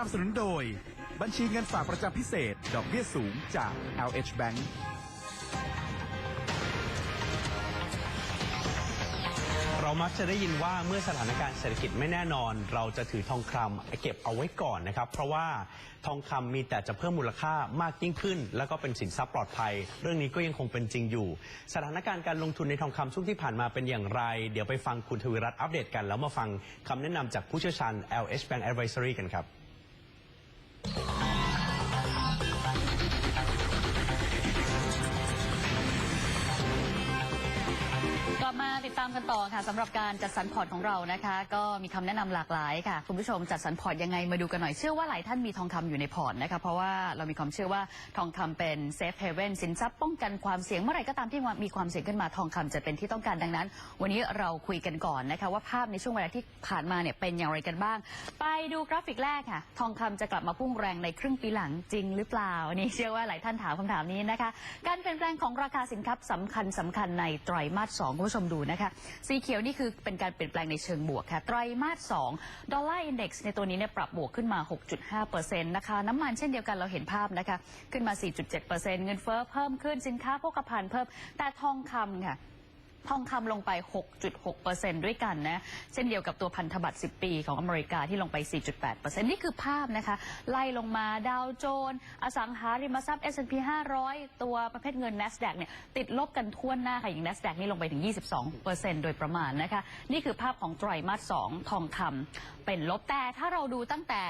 นับสนุนโดย บัญชีเงินฝากประจำพิเศษ ดอกเบี้ยสูงจาก LH Bank เรามักจะได้ยินว่าเมื่อสถานการณ์เศรษฐกิจไม่แน่นอน เราจะถือทองคำเก็บเอาไว้ก่อนนะครับ เพราะว่าทองคำมีแต่จะเพิ่มมูลค่ามากยิ่งขึ้น แล้วก็เป็นสินทรัพย์ปลอดภัย เรื่องนี้ก็ยังคงเป็นจริงอยู่ สถานการณ์การลงทุนในทองคำช่วงที่ผ่านมาเป็นอย่างไร เดี๋ยวไปฟังคุณทวีรัตน์อัปเดตกัน แล้วมาฟังคำแนะนำจากผู้เชี่ยวชาญ LH Bank Advisory กันครับ ก ลับมาติดตามกันต่อค่ะสำหรับการจัดสรรพอร์ตของเรานะคะ ก็มีคำแนะนำหลากหลายค่ะ คุณผู้ชมจัดสรรพอร์ตยังไงมาดูกันหน่อยเชื่อว่าหลายท่านมีทองคำอยู่ในพอร์ตนะคะเพราะว่าเรามีความเชื่อว่าทองคำเป็นเซฟเฮเว่นสินทรัพย์ป้องกันความเสี่ยงเมื่อไหร่ก็ตามที่มีความเสี่ยงขึ้นมาทองคำจะเป็นที่ต้องการดังนั้น วันนี้เราคุยกันก่อนนะคะ ว่าภาพในช่วงเวลาที่ผ่านมาเนี่ยเป็นอย่างไรกันบ้าง ไปดูกราฟิกแรกค่ะ ทองคำจะกลับมาพุ่งแรงในครึ่งปีหลังจริงหรือเปล่าอันนี่เชื่อว่าหลายท่านถามคำถามนี้นะคะ การเปลี่ยนแปลงของราคาสินค้าสำคัญสำคัญในไตรมาสสองคุณผู้ชมดูนะคะ สีเขียวนี่คือเป็นการเปลี่ยนแปลงในเชิงบวกค่ะไตรมาส2ดอลลาร์อินเด็กซ์ในตัวนี้เนี่ยปรับบวกขึ้นมา 6.5%นะคะน้ำมันเช่นเดียวกันเราเห็นภาพนะคะ ขึ้นมา 4.7%เงินเฟ้อเพิ่มขึ้นสินค้าโภคภัณฑ์เพิ่มแต่ทองคำค่ะ ทองคำลงไป 6.6%ด้วยกันนะ เช่นเดียวกับตัวพันธบัตร 10 ปีของอเมริกาที่ลงไป 4.8%นี่คือภาพนะคะ ไล่ลงมาดาวโจนส์อสังหาริมทรัพย์ S&P 500 ตัวประเภทเงิน NASDAQ เนี่ยติดลบกันทั่วหน้าค่ะ อย่าง NASDAQ นี่ลงไปถึง 22%โดยประมาณนะคะ นี่คือภาพของไตรมาส 2 ทองคำเป็นลบแต่ถ้าเราดูตั้งแต่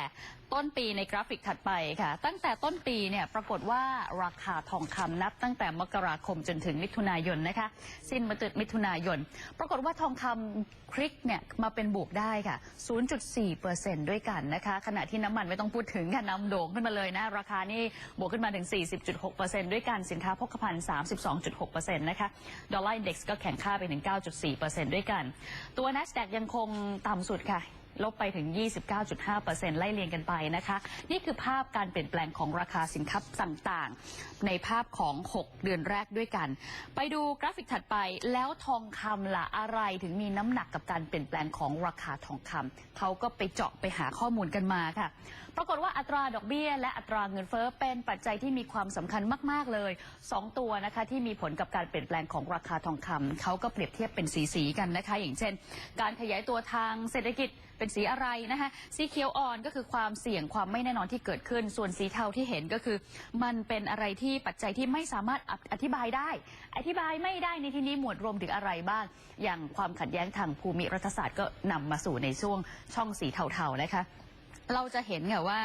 ต้นปีในกราฟิกถัดไปค่ะ ตั้งแต่ต้นปีเนี่ยปรากฏว่าราคาทองคำนับตั้งแต่มกราคมจนถึงมิถุนายนนะคะ สิ้นมิถุนายน ปรากฏว่าทองคำคลิกเนี่ยมาเป็นบวกได้ค่ะ 0.4%ด้วยกันนะคะ ขณะที่น้ำมันไม่ต้องพูดถึงค่ะนำโด่งขึ้นมาเลยนะ ราคานี่บวกขึ้นมาถึง 40.6%ด้วยกันสินค้าโภคภัณฑ์32.6%นะคะ ดอลลาร์อินเด็กซ์ก็แข่งค่าไปถึง9.4%ด้วยกัน ตัว NASDAQ ยังคงต่ำสุดค่ะ ลบไปถึง 29.5%ไล่เรียงกันไปนะคะ นี่คือภาพการเปลี่ยนแปลงของราคาสินค้าต่างๆ ในภาพของ 6 เดือนแรกด้วยกัน ไปดูกราฟิกถัดไปแล้วทองคำล่ะอะไรถึงมีน้ำหนักกับการเปลี่ยนแปลงของราคาทองคำเขาก็ไปเจาะไปหาข้อมูลกันมาค่ะ ปรากฏว่าอัตราดอกเบี้ย และอัตราเงินเฟ้อเป็นปัจจัยที่มีความสำคัญมาก ๆ เลย 2 ตัวนะคะที่มีผลกับการเปลี่ยนแปลงของราคาทองคำเขาก็เปรียบเทียบเป็นสีๆกันนะคะ อย่างเช่น การขยายตัวทางเศรษฐกิจ เป็นสีอะไรนะคะสีเขียวอ่อนก็คือความเสี่ยงความไม่แน่นอนที่เกิดขึ้น ส่วนสีเทาที่เห็นก็คือ มันเป็นอะไรที่ปัจจัยที่ไม่สามารถอธิบายได้ อธิบายไม่ได้ในที่นี้หมวดรวมถึงอะไรบ้าง อย่างความขัดแย้งทางภูมิรัฐศาสตร์ก็นำมาสู่ในช่วงช่องสีเทาๆนะคะ เราจะเห็นค่ะว่า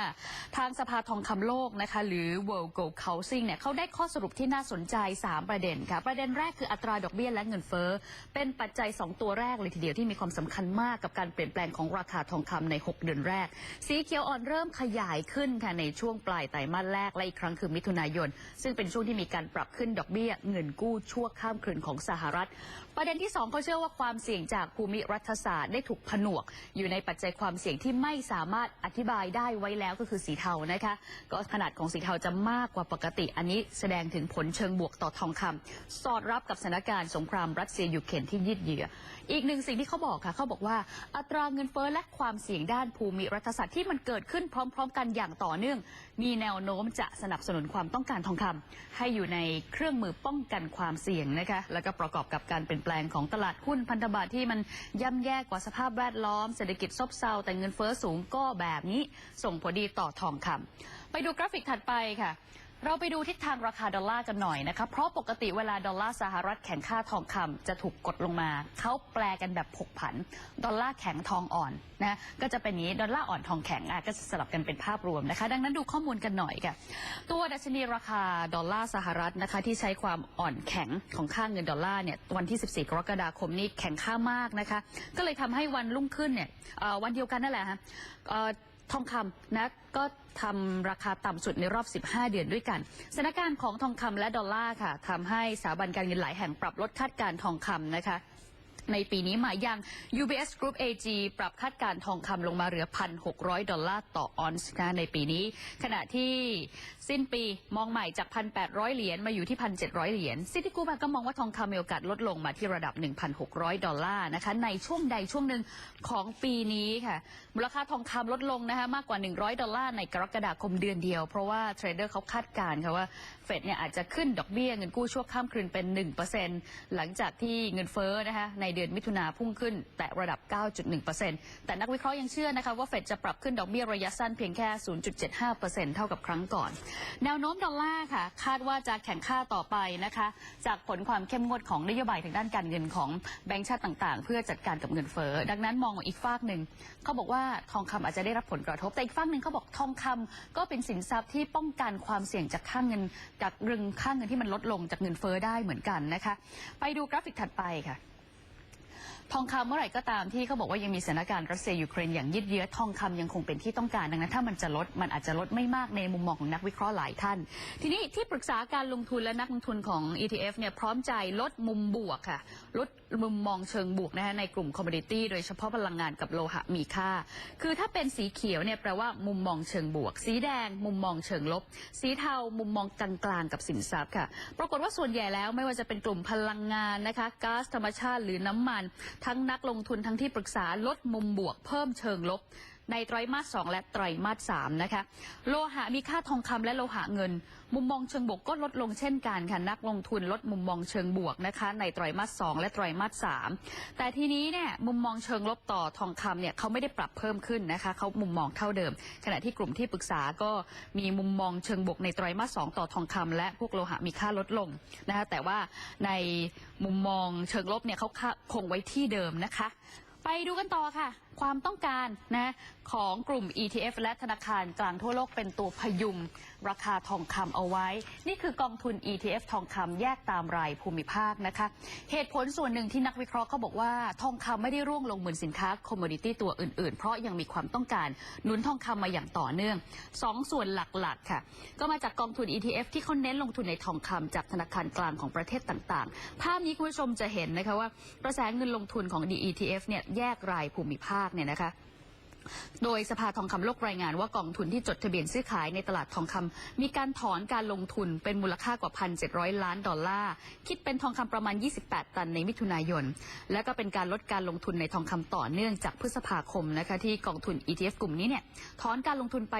ทางสภาทองคำโลกนะคะ หรือ World Gold Council เนี่ยเขาได้ข้อสรุปที่น่าสนใจ 3 ประเด็นค่ะ ประเด็นแรกคืออัตราดอกเบี้ยและเงินเฟ้อ เป็นปัจจัย 2 ตัวแรกเลยทีเดียวที่มีความสำคัญมากกับการเปลี่ยนแปลงของราคาทองคำใน 6 เดือนแรก สีเขียวอ่อนเริ่มขยายขึ้นค่ะในช่วงปลายไตรมาสแรกและอีกครั้งคือมิถุนายน ซึ่งเป็นช่วงที่มีการปรับขึ้นดอกเบี้ยเงินกู้ชั่วข้ามคืนของสหรัฐ ประเด็นที่ 2เขาเชื่อว่าความเสี่ยงจากภูมิรัฐศาสตร์ได้ถูกผนวก อยู่ในปัจจัยความเสี่ยงที่ไม่สามารถอธิบายได้ไว้แล้วก็คือสีเทานะคะ ก็ขนาดของสีเทาจะมากกว่าปกติ อันนี้แสดงถึงผลเชิงบวกต่อทองคำสอดรับกับสถานการณ์สงครามรัสเซียยูเครนที่ยืดเยื้ออีกหนึ่งสิ่งที่เขาบอกค่ะเขาบอกว่าอัตราเงินเฟ้อและความเสี่ยงด้านภูมิรัฐศาสตร์ที่มันเกิดขึ้นพร้อม ๆ กันอย่างต่อเนื่อง มีแนวโน้มจะสนับสนุนความต้องการทองคำให้อยู่ในเครื่องมือป้องกันความเสี่ยงนะคะแล้วก็ประกอบกับการเปลี่ยนแปลงของตลาดหุ้นพันธบัตรที่มันย่ำแย่กว่าสภาพแวดล้อมเศรษฐกิจซบเซาแต่เงินเฟ้อสูงก็แบบนี้ ส่งผลดีต่อทองคำไปดูกราฟิกถัดไปค่ะ เราไปดูทิศทางราคาดอลลาร์กันหน่อยนะคะ เพราะปกติเวลาดอลลาร์สหรัฐแข่งค่าทองคำจะถูกกดลงมา เขาแปลกันแบบผกผัน ดอลลาร์แข็งทองอ่อนนะก็จะเป็นนี้ดอลลาร์อ่อนทองแข็งอะก็สลับกันเป็นภาพรวมนะคะ ดังนั้นดูข้อมูลกันหน่อยค่ะตัวดัชนีราคาดอลลาร์สหรัฐนะคะ ที่ใช้ความอ่อนแข็งของค่าเงินดอลลาร์เนี่ยวันที่ 14 กรกฎาคมนี้แข็งค่ามากนะคะ ก็เลยทำให้วันรุ่งขึ้นเนี่ยวันเดียวกันนั่นแหละฮะ ทองคำนะก็ทำราคาต่ำสุดในรอบ 15 เดือนด้วยกันสถานการณ์ของทองคำและดอลลาร์ค่ะทำให้สถาบันการเงินหลายแห่งปรับลดคาดการทองคำนะคะ ในปีนี้มายัง UBS Group AG ปรับคาดการณ์ทองคำลงมาเหลือ 1,600 ดอลลาร์ต่อออนซ์นะในปีนี้ ขณะที่สิ้นปีมองใหม่จาก 1,800 เหรียญมาอยู่ที่ 1,700 เหรียญซิตี้กูก็มองว่าทองคำมีโอกาสลดลงมาที่ระดับ 1,600 ดอลลาร์นะคะในช่วงใดช่วงหนึ่งของปีนี้ค่ะมูลค่าทองคำลดลงนะคะมากกว่า 100 ดอลลาร์ในกรกฎาคมเดือนเดียว เพราะว่าเทรดเดอร์เขาคาดการณ์ค่ะว่าเฟดเนี่ยอาจจะขึ้นดอกเบี้ยเงินกู้ชั่วข้ามคืนเป็น 1%หลังจากที่เงินเฟ้อนะคะในเดือนมิถุนาพุ่งขึ้น แต่ระดับ 9.1%แต่นักวิเคราะห์ยังเชื่อนะคะว่าเฟดจะปรับขึ้นดอกเบี้ยระยะสั้นเพียงแค่ 0.75%เท่ากับครั้งก่อน แนวโน้มดอลลาร์ค่ะ คาดว่าจะแข่งค่าต่อไปนะคะ จากผลความเข้มงวดของนโยบายทางด้านการเงินของแบงก์ชาติต่างๆ เพื่อจัดการกับเงินเฟ้อดังนั้นมองอีกฝากหนึ่งเขาบอกว่าทองคำอาจจะได้รับผลกระทบแต่อีกฝากหนึ่งเขาบอกทองคำก็เป็นสินทรัพย์ที่ป้องกันความเสี่ยงจากค่างเงินจากเรื่องค่างเงินที่มันลดลงจากเงินเฟ้อได้เหมือนกันนะคะ ไปดูกราฟิกถัดไปค่ะ ทองคำเมื่อไหร่ก็ตามที่เขาบอกว่ายังมีสถานการณ์รัสเซียยูเครนอย่างยืดเยื้อทองคำยังคงเป็นที่ต้องการดังนั้นถ้ามันจะลดมันอาจจะลดไม่มากในมุมมองของนักวิเคราะห์หลายท่าน ทีนี้ที่ปรึกษาการลงทุนและนักลงทุนของ ETF เนี่ยพร้อมใจลดมุมบวกค่ะ ลดมุมมองเชิงบวกนะคะในกลุ่มคอมม o ดิตี้โดยเฉพาะพลังงานกับโลหะมีค่า คือถ้าเป็นสีเขียวเนี่ยแปลว่ามุมมองเชิงบวก สีแดง มุมมองเชิงลบ สีเทามุมมองกลางๆกับสินทรัพย์ค่ะ ปรากฏว่าส่วนใหญ่แล้วไม่ว่าจะเป็นกลุ่มพลังงานนะคะก๊าซธรรมชาติหรือน้ำมันทั้งนักลงทุนทั้งที่ปรึกษาลดมุมบวกเพิ่มเชิงลบ ในไตรมาส 2 และไตรมาส 3 นะคะ โลหะมีค่าทองคำและโลหะเงิน มุมมองเชิงบวกก็ลดลงเช่นกันค่ะ นักลงทุนลดมุมมองเชิงบวกนะคะ ในไตรมาส 2 และไตรมาส 3 แต่ทีนี้เนี่ยมุมมองเชิงลบต่อทองคำเนี่ยเขาไม่ได้ปรับเพิ่มขึ้นนะคะเขามุมมองเท่าเดิม ขณะที่กลุ่มที่ปรึกษาก็มีมุมมองเชิงบวกในไตรมาส 2 ต่อทองคำและพวกโลหะมีค่าลดลงนะคะแต่ว่าในมุมมองเชิงลบเนี่ยเขาคงไว้ที่เดิมนะคะ ไปดูกันต่อค่ะ ความต้องการนะของกลุ่ม ETF และธนาคารกลางทั่วโลกเป็นตัวพยุงราคาทองคำเอาไว้ นี่คือกองทุน ETF ทองคำแยกตามรายภูมิภาคนะคะ เหตุผลส่วนหนึ่งที่นักวิเคราะห์เขาบอกว่า ทองคำไม่ได้ร่วงลงเหมือนสินค้าคอมม o ดิตี้ตัวอื่นๆ เพราะยังมีความต้องการหนุนทองคำมาอย่างต่อเนื่องสองส่วนหลักๆค่ะ ก็มาจากกองทุน ETF ที่เขาเน้นลงทุนในทองคำจากธนาคารกลางของประเทศต่างๆ ภาพนี้คุณผู้ชมจะเห็นนะคะว่ากระแสเงินลงทุนของ DETF เนี่ยแยกรายภูมิภาคเนี่ยนะคะ โดยสภาทองคำโลกรายงานว่ากองทุนที่จดทะเบียนซื้อขายในตลาดทองคำมีการถอนการลงทุนเป็นมูลค่ากว่า 1,700 ล้านดอลลาร์ คิดเป็นทองคำประมาณ 28 ตันในมิถุนายน และก็เป็นการลดการลงทุนในทองคำต่อเนื่องจากพฤษภาคมนะคะที่กองทุน ETF กลุ่มนี้เนี่ยถอนการลงทุนไป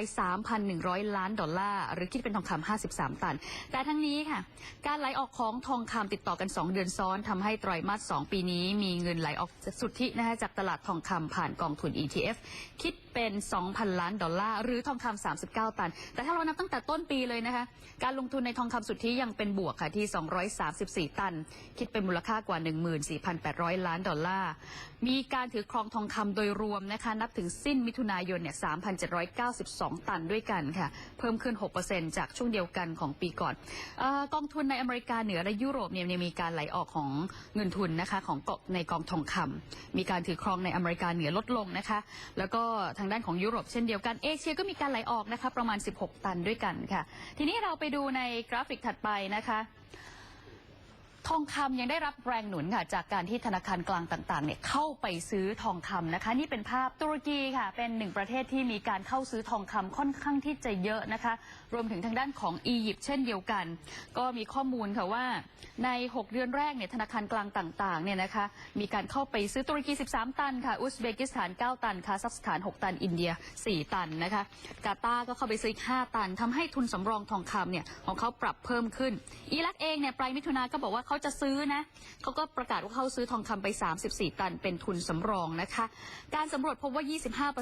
3,100 ล้านดอลลาร์ หรือคิดเป็นทองคำ53 ตัน แต่ทั้งนี้ค่ะ การไหลออกของทองคำติดต่อกัน 2 เดือนซ้อนทำให้ไตรมาส 2 ปีนี้ มีเงินไหลออกสุทธินะคะจากตลาดทองคำผ่านกองทุน ETF คิดเป็น 2,000 ล้านดอลลาร์ หรือทองคำ39 ตัน แต่ถ้าเรานับตั้งแต่ต้นปีเลยนะคะ การลงทุนในทองคำสุทธิยังเป็นบวกค่ะที่ 234 ตัน คิดเป็นมูลค่ากว่า 14,800 ล้านดอลลาร์ มีการถือครองทองคำโดยรวมนะคะ นับถึงสิ้นมิถุนายนเนี่ย3,792 ตันด้วยกันค่ะ เพิ่มขึ้น 6%จากช่วงเดียวกันของปีก่อนอกองทุนในอเมริกาเหนือและยุโรปเนี่ยมีการไหลออกของเงินทุนนะคะของกในกองทองคำมีการถือครองในอเมริกาเหนือลดลงนะคะ แล้วก็ทางด้านของยุโรปเช่นเดียวกันเอเชียก็มีการไหลออกนะคะประมาณ 16 ตันด้วยกันค่ะ ทีนี้เราไปดูในกราฟิกถัดไปนะคะ ทองคำยังได้รับแรงหนุนค่ะจากการที่ธนาคารกลางต่างๆเนี่ยเข้าไปซื้อทองคำนะคะ นี่เป็นภาพตุรกีค่ะ เป็นหนึ่งประเทศที่มีการเข้าซื้อทองคำค่อนข้างที่จะเยอะนะคะ รวมถึงทางด้านของอียิปต์เช่นเดียวกัน ก็มีข้อมูลค่ะว่าใน 6 เดือนแรกเนี่ยธนาคารกลางต่างๆเนี่ยนะคะมีการเข้าไปซื้อตุรกี 13 ตันค่ะอุซเบกิสถาน 9 ตันคาซัคสถาน 6 ตันอินเดีย 4 ตันนะคะกาตาร์ก็เข้าไปซื้ออีก5ตันทำให้ทุนสำรองทองคำเนี่ยของเขาปรับเพิ่มขึ้น อิรักเองเนี่ยปลายมิถุนาก็บอกว่าเขาาจะซื้อนะเขาก็ประกาศว่าเขาซื้อทองคำไป 34 ตันเป็นทุนสำรองนะคะ การสำรวจพบว่า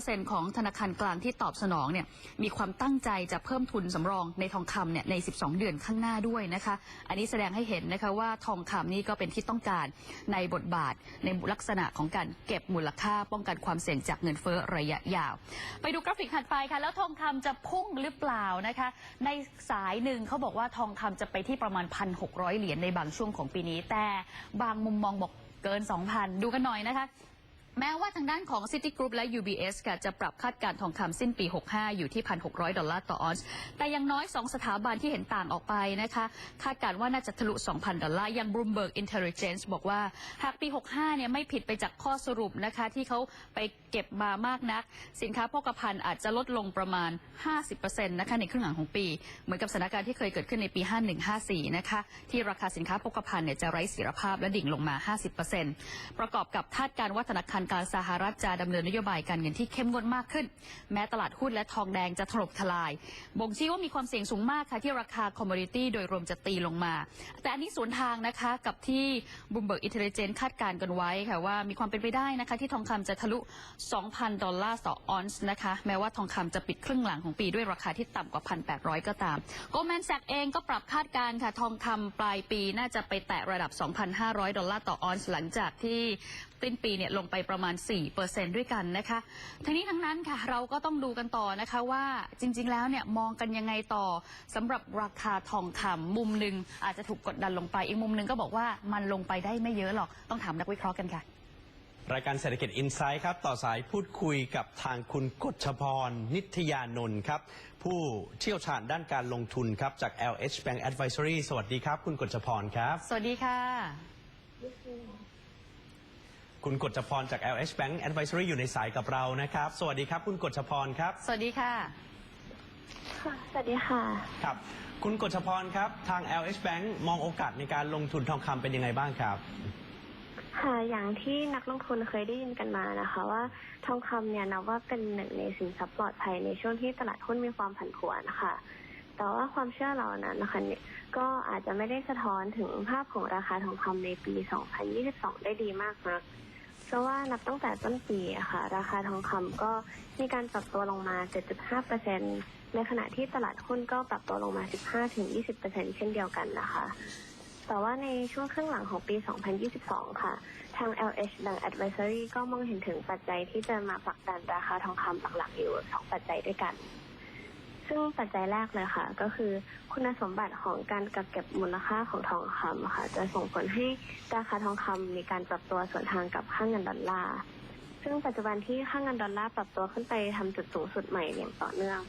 25%ของธนาคารกลางที่ตอบสนองเนี่ยมีความตั้งใจจะเพิ่มทุนสำรองในทองคำเนี่ยใน 12 เดือนข้างหน้าด้วยนะคะ อันนี้แสดงให้เห็นนะคะว่าทองคำนี่ก็เป็นที่ต้องการในบทบาทในลักษณะของการเก็บมูลค่าป้องกันความเสี่ยงจากเงินเฟ้อระยะยาว ไปดูกราฟิกถัดไปค่ะ แล้วทองคำจะพุ่งหรือเปล่านะคะ ในสายหนึ่งเขาบอกว่าทองคำจะไปที่ประมาณ 1,600 เหรียญในบางช่วงของปีนี้ แต่บางมุมมองบอกเกิน 2,000 ดูกันหน่อยนะคะ แม้ว่าทางด้านของ Citigroup และ UBS ค่ะจะปรับคาดการณ์ทองคำสิ้นปี 65 อยู่ที่ 1,600 ดอลลาร์ต่อออนซ์แต่ยังน้อย 2 สถาบันที่เห็นต่างออกไปนะคะ คาดการณ์ว่าน่าจะทะลุ 2,000 ดอลลาร์อย่าง Bloomberg Intelligence บอกว่า หากปี 65 เนี่ยไม่ผิดไปจากข้อสรุปนะคะ ที่เขาไปเก็บมามากนัก สินค้าโภคภัณฑ์อาจจะลดลงประมาณ 50%นะคะในครึ่งหลังของปี เหมือนกับสถานการณ์ที่เคยเกิดขึ้นในปี 51-54 นะคะที่ราคาสินค้าโภคภัณฑ์เนี่ยจะไร้เสถียรภาพและดิ่งลงมา 50%ประกอบกับคาดการณ์ว่าธนาคารกลางสหรัฐจะดำเนินนโยบายการเงินที่เข้มงวดมากขึ้น แม้ตลาดหุ้นและทองแดงจะถล่มทลาย บ่งชี้ว่ามีความเสี่ยงสูงมากค่ะที่ราคาคอมมอดิตี้โดยรวมจะตีลงมา แต่อันนี้สวนทางนะคะกับที่ Bloomberg Intelligence คาดการณ์กันไว้ค่ะว่ามีความเป็นไปได้นะคะที่ทองคำจะทะลุ 2,000 ดอลลาร์ต่อออนซ์นะคะแม้ว่าทองคำจะปิดครึ่งหลังของปีด้วยราคาที่ต่ำกว่า 1,800 ก็ตาม Goldman Sachs เองก็ปรับคาดการณ์ค่ะทองคำปลายปีน่าจะไปแตะระดับ 2,500 ดอลลาร์ต่อออนซ์หลังจากที่ สิ้นปีเนี่ยลงไปประมาณ 4%ด้วยกันนะคะ ทั้งนี้ทั้งนั้นค่ะ เราก็ต้องดูกันต่อนะคะว่าจริง ๆ แล้วเนี่ยมองกันยังไงต่อสำหรับราคาทองคำมุมหนึ่งอาจจะถูกกดดันลงไป อีกมุมหนึ่งก็บอกว่ามันลงไปได้ไม่เยอะหรอก ต้องถามนักวิเคราะห์กันค่ะ รายการเศรษฐกิจอินไซด์ครับ ต่อสายพูดคุยกับทางคุณกฎชพร นิทยานนท์ครับ ผู้เชี่ยวชาญด้านการลงทุนครับ จาก LH Bank Advisory สวัสดีครับ คุณกฎชพรครับ สวัสดีค่ะ คุณกฎชพรจาก LH Bank Advisory อยู่ในสายกับเรานะครับ สวัสดีครับ คุณกฎชพรครับ สวัสดีค่ะ ค่ะสวัสดีค่ะ ครับ คุณกฎชพรครับ ทาง LH Bank มองโอกาสในการลงทุนทองคำเป็นยังไงบ้างครับ ค่ะอย่างที่นักลงทุนเคยได้ยินกันมานะคะ ว่าทองคำเนี่ยนับว่าเป็นหนึ่งในสินทรัพย์ปลอดภัยในช่วงที่ตลาดหุ้นมีความผันผวนนะคะแต่ว่าความเชื่อเหล่านั้นนะคะเนี่ยก็อาจจะไม่ได้สะท้อนถึงภาพของราคาทองคำในปี 2022 ได้ดีมากนัก เพราะว่านับตั้งแต่ต้นปีอะค่ะ ราคาทองคำก็มีการปรับตัวลงมา 7.5%ในขณะที่ตลาดหุ้นก็ปรับตัวลงมา 15-20%เช่นเดียวกันนะคะ แต่ว่าในช่วงครึ่งหลังของปี 2022 ค่ะ ทาง LH Bank Advisory ก็มองเห็นถึงปัจจัยที่จะมาผลักดันราคาทองคำหลักๆอยู่สองปัจจัยด้วยกัน ซึ่งปัจจัยแรกเลยค่ะ ก็คือคุณสมบัติของการกักเก็บมูลค่าของทองคำค่ะ จะส่งผลให้ราคาทองคำมีการปรับตัวส่วนทางกับค่าเงินดอลลาร์ซึ่งปัจจุบันที่ค่าเงินดอลลาร์ปรับตัวขึ้นไปทำจุดสูงสุดใหม่อย่างต่อเนื่อง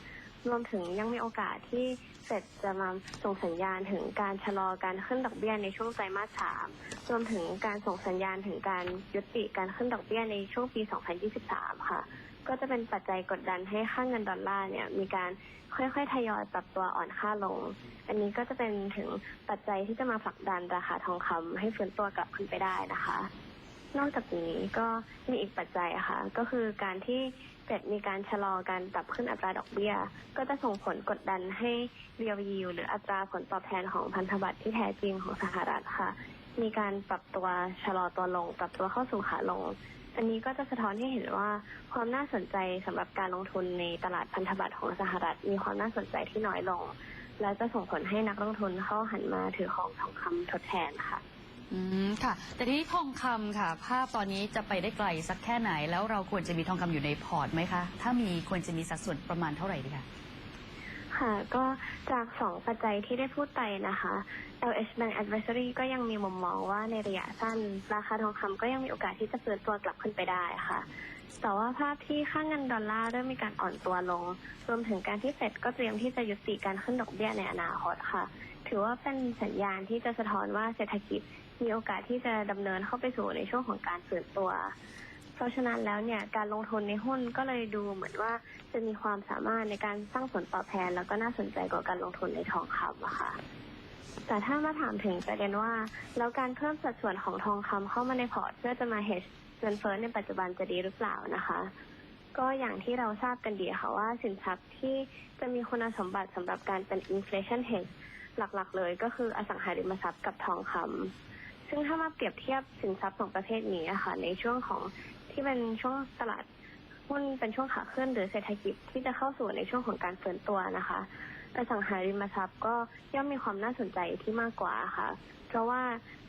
รวมถึงยังมีโอกาสที่เฟดจะมาส่งสัญญาณถึงการชะลอการขึ้นดอกเบี้ยในช่วงไตรมาสสามรวมถึงการส่งสัญญาณถึงการยุติการขึ้นดอกเบี้ยในช่วงปี 2023 ค่ะ ก็จะเป็นปัจจัยกดดันให้ค่าเงินดอลลาร์เนี่ยมีการค่อยๆ ทยอยปรับตัวอ่อนค่าลง อันนี้ก็จะเป็นถึงปัจจัยที่จะมาผลักดันราคาทองคำให้ฟื้นตัวกลับขึ้นไปได้นะคะ นอกจากนี้ก็มีอีกปัจจัยค่ะ ก็คือการที่เฟดมีการชะลอการปรับขึ้นอัตราดอกเบี้ย ก็จะส่งผลกดดันให้เรียวยิวหรืออัตราผลตอบแทนของพันธบัตรที่แท้จริงของสหรัฐค่ะ มีการปรับตัวชะลอตัวลง ปรับตัวเข้าสู่ขาลง อันนี้ก็จะสะท้อนให้เห็นว่าความน่าสนใจสำหรับการลงทุนในตลาดพันธบัตรของสหรัฐ มีความน่าสนใจที่น้อยลง และจะส่งผลให้นักลงทุนเข้าหันมาถือของทองคำทดแทนค่ะอืมค่ะ แต่ทีนี้ทองคำค่ะ ภาพตอนนี้จะไปได้ไกลสักแค่ไหน แล้วเราควรจะมีทองคำอยู่ในพอร์ตไหมคะ ถ้ามีควรจะมีสัดส่วนประมาณเท่าไหร่ดีคะ ค่ะ ก็จากสองปัจจัยที่ได้พูดไปนะคะ LH Bank Advisory ก็ยังมีมุมมองว่าในระยะสั้น ราคาทองคำก็ยังมีโอกาสที่จะฟื้นตัวกลับขึ้นไปได้ค่ะ แต่ว่าภาพที่ค่าเงินดอลลาร์เริ่มมีการอ่อนตัวลง รวมถึงการที่เฟดก็เตรียมที่จะยุติการขึ้นดอกเบี้ยในอนาคตค่ะ ถือว่าเป็นสัญญาณที่จะสะท้อนว่าเศรษฐกิจมีโอกาสที่จะดำเนินเข้าไปสู่ในช่วงของการฟื้นตัว เพราะฉะนั้นแล้วเนี่ยการลงทุนในหุ้นก็เลยดูเหมือนว่าจะมีความสามารถในการสร้างผลตอบแทน แล้วก็น่าสนใจกว่าการลงทุนในทองคำอะค่ะแต่ถ้ามาถามถึงประเด็นว่า แล้วการเพิ่มสัดส่วนของทองคำเข้ามาในพอร์ตเพื่อจะมา hedge เงินเฟ้อในปัจจุบันจะดีหรือเปล่านะคะ ก็อย่างที่เราทราบกันดีค่ะว่าสินทรัพย์ที่จะมีคุณสมบัติสำหรับการเป็น inflation hedge หลักๆ เลยก็คืออสังหาริมทรัพย์กับทองคำซึ่งถ้ามาเปรียบเทียบสินทรัพย์สองประเภทนี้อะค่ะในช่วงของ ที่เป็นช่วงตลาดหุ้นเป็นช่วงขาขึ้นหรือเศรษฐกิจที่จะเข้าสู่ในช่วงของการเฟื่อนตัวนะคะอสังหาริมทรัพย์ก็ย่อมมีความน่าสนใจที่มากกว่าค่ะ เพราะว่า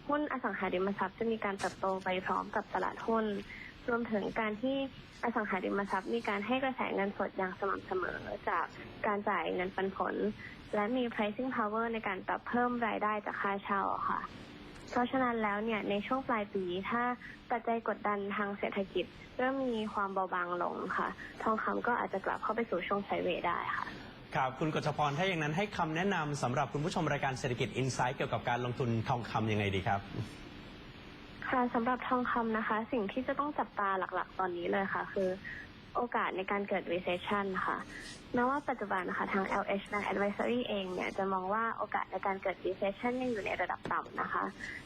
หุ้นอสังหาริมทรัพย์จะมีการเติบโตไปพร้อมกับตลาดหุ้น รวมถึงการที่อสังหาริมทรัพย์ มีการให้กระแสเงินสดอย่างสม่ำเสมอจากการจ่ายเงินปันผล และมี pricing power ในการปรับเพิ่มรายได้จากค่าเช่าค่ะ เพราะฉะนั้นแล้วเนี่ยในช่วงปลายปี ถ้าปัจจัยกดดันทางเศรษฐกิจ เริ่มมีความเบาบางลงค่ะ ทองคำก็อาจจะกลับเข้าไปสู่ช่วงไซด์เวย์ได้ค่ะครับคุณกฤษพรถ้าอย่างนั้นให้คำแนะนำสำหรับคุณผู้ชมรายการเศรษฐกิจอินไซต์เกี่ยวกับการลงทุนทองคำยังไงดีครับค่ะสำหรับทองคำนะคะ สิ่งที่จะต้องจับตาหลักๆ ตอนนี้เลยค่ะ คือ โอกาสในการเกิด recession ค่ะแม้ว่าปัจจุบันนะคะทาง LH Bank Advisory เองเนี่ยจะมองว่าโอกาสในการเกิด recession ยังอยู่ในระดับต่ำนะคะ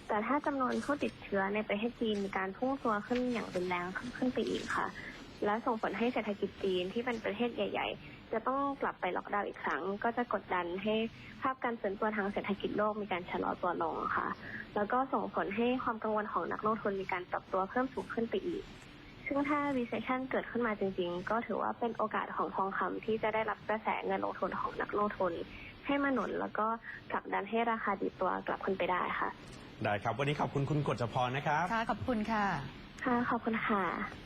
แต่ถ้าจำนวนผู้ติดเชื้อในประเทศจีนมีการพุ่งตัวขึ้นอย่างรุนแรงขึ้นไปอีกค่ะ และส่งผลให้เศรษฐกิจจีนที่เป็นประเทศใหญ่ ๆ จะต้องกลับไปล็อกดาวน์อีกครั้ง ก็จะกดดันให้ภาพการฟื้นตัวทางเศรษฐกิจโลกมีการชะลอตัวลงค่ะ แล้วก็ส่งผลให้ความกังวลของนักลงทุนมีการปรับตัวเพิ่มสูงขึ้นไปอีก ซึ่งถ้า recession เกิดขึ้นมาจริง ๆ ก็ถือว่าเป็นโอกาสของทองคำที่จะได้รับกระแสเงินลงทุนของนักลงทุน ให้มาหนุนแล้วก็ผลักดันให้ราคาดีดตัวกลับขึ้นไปได้ค่ะ ได้ครับ วันนี้ขอบคุณคุณกฤษพรนะครับ ค่ะ ขอบคุณค่ะ ค่ะ ขอบคุณค่ะ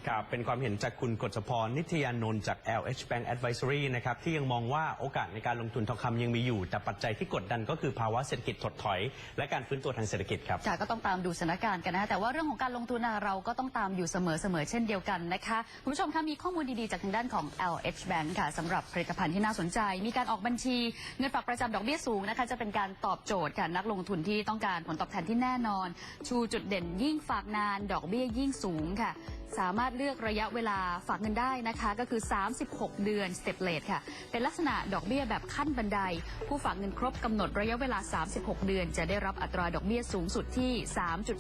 ครับ เป็นความเห็นจากคุณกฤษพร นิตยานนท์จาก LH Bank Advisory นะครับ ที่ยังมองว่าโอกาสในการลงทุนทองคำยังมีอยู่ แต่ปัจจัยที่กดดันก็คือภาวะเศรษฐกิจถดถอย และการฟื้นตัวทางเศรษฐกิจครับ ค่ะก็ต้องตามดูสถานการณ์กันนะคะแต่ว่าเรื่องของการลงทุนน่ะเราก็ต้องตามอยู่เสมอๆเช่นเดียวกันนะคะคุณผู้ชมคะมีข้อมูลดีๆจากทางด้านของ LH Bank ค่ะสำหรับผลิตภัณฑ์ที่น่าสนใจ มีการออกบัญชีเงินฝากประจำดอกเบี้ยสูงนะคะจะเป็นการตอบโจทย์ค่ะนักลงทุนที่ต้องการผลตอบแทนที่แน่นอน ชูจุดเด่นยิ่งฝากนานดอกเบี้ยยิ่งสูงค่ะ สามารถเลือกระยะเวลาฝากเงินได้นะคะ ก็คือ 36 เดือนสเต p เล e ค่ะ เป็นลักษณะดอกเบี้ยแบบขั้นบันได ผู้ฝากเงินครบกำหนดระยะเวลา 36 เดือน จะได้รับอัตราดอกเบี้ยสูงสุดที่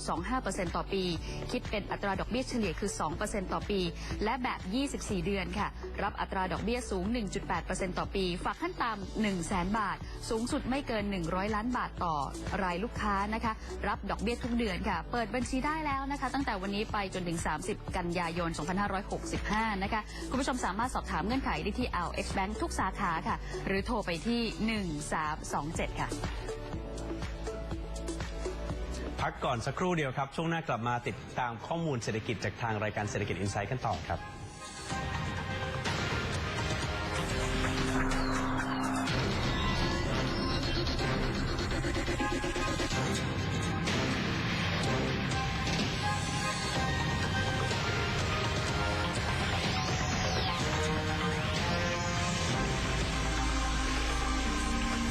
3.25%ต่อปี คิดเป็นอัตราดอกเบี้ยเฉลี่ยคือ 2%ต่อปี และแบบ 24 เดือนค่ะ รับอัตราดอกเบี้ยสูง 1.8%ต่อปี ฝากขั้นต่ำ1 0 0 0 0 0 บาท สูงสุดไม่เกิน 100 ล้านบาทต่อรายลูกค้านะคะ รับดอกเบี้ยทุกเดือนค่ะ เปิดบัญชีได้แล้วนะคะ ตั้งแต่วันนี้ไปจนถึง 30 กันันยายน 2565 นะคะ คุณผู้ชมสามารถสอบถามเงื่อนไขได้ที่ LX Bank ทุกสาขาค่ะ หรือโทรไปที่ 1327 ค่ะ พักก่อนสักครู่เดียวครับ ช่วงหน้ากลับมาติดตามข้อมูลเศรษฐกิจจากทางรายการเศรษฐกิจอินไซต์กันต่อครับ